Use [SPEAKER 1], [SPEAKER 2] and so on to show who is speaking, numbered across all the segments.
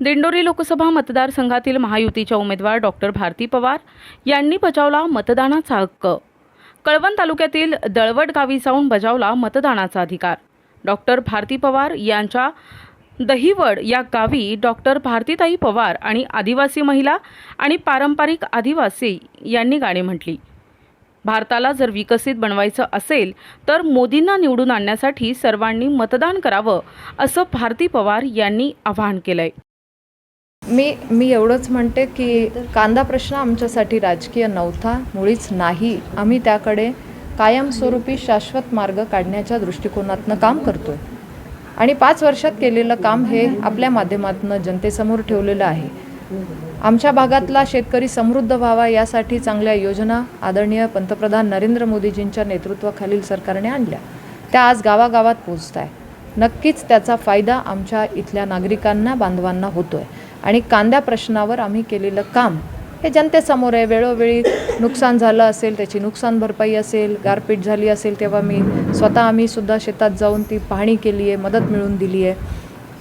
[SPEAKER 1] दिंडोरी लोकसभा मतदारसंघातील महायुतीच्या उमेदवार डॉक्टर भारती पवार यांनी बजावला मतदानाचा हक्क. कळवण तालुक्यातील दळवट गावी जाऊन बजावला मतदानाचा अधिकार. डॉक्टर भारती पवार यांच्या दहिवड या गावी डॉक्टर भारतीताई पवार आणि आदिवासी महिला आणि पारंपरिक आदिवासी यांनी गाणी म्हटली. भारताला जर विकसित बनवायचं असेल तर मोदींना निवडून आणण्यासाठी सर्वांनी मतदान करावं असं भारती पवार यांनी आवाहन केलंय.
[SPEAKER 2] मी मी एवढंच म्हणते की कांदा प्रश्न आमच्यासाठी राजकीय नव्हता मुळीच नाही. आम्ही त्याकडे कायमस्वरूपी शाश्वत मार्ग काढण्याच्या दृष्टिकोनातनं काम करतो आहे आणि पाच वर्षात केलेलं काम हे आपल्या माध्यमातून जनतेसमोर ठेवलेलं आहे. आमच्या भागातला शेतकरी समृद्ध व्हावा यासाठी चांगल्या योजना आदरणीय पंतप्रधान नरेंद्र मोदीजींच्या नेतृत्वाखालील सरकारने आणल्या. त्या आज गावागावात पोचत आहे नक्कीच त्याचा फायदा आमच्या इथल्या नागरिकांना बांधवांना होतो आहे आणि कांद्या प्रश्नावर आम्ही केलेलं काम हे जनतेसमोर आहे. वेळोवेळी नुकसान झालं असेल त्याची नुकसान भरपाई असेल गारपीट झाली असेल तेव्हा मी स्वतः आम्ही सुद्धा शेतात जाऊन ती पाहणी केली आहे मदत मिळवून दिली आहे.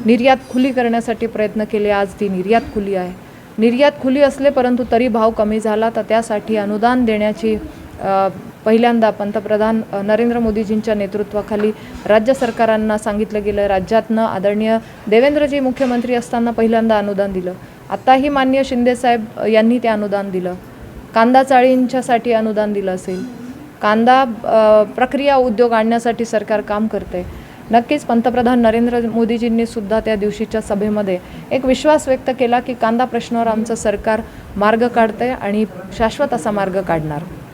[SPEAKER 2] निर्यात खुली करण्यासाठी प्रयत्न केले आज ती निर्यात खुली आहे. निर्यात खुली असले परंतु तरी भाव कमी झाला तर त्यासाठी अनुदान देण्याची पहिल्यांदा पंतप्रधान नरेंद्र मोदीजींच्या नेतृत्वाखाली राज्य सरकारांना सांगितलं गेलं. राज्यातनं आदरणीय देवेंद्रजी मुख्यमंत्री असताना पहिल्यांदा अनुदान दिलं. आत्ताही मान्य शिंदेसाहेब यांनी ते अनुदान दिलं. कांदा चाळींच्यासाठी अनुदान दिलं असेल. कांदा प्रक्रिया उद्योग आणण्यासाठी सरकार काम करते नक्कीच पंतप्रधान नरेंद्र मोदीजींनी सुद्धा त्या दिवशीच्या सभेमध्ये एक विश्वास व्यक्त केला की कांदा प्रश्नावर आमचं सरकार मार्ग काढतंय आणि शाश्वत असा मार्ग काढणार.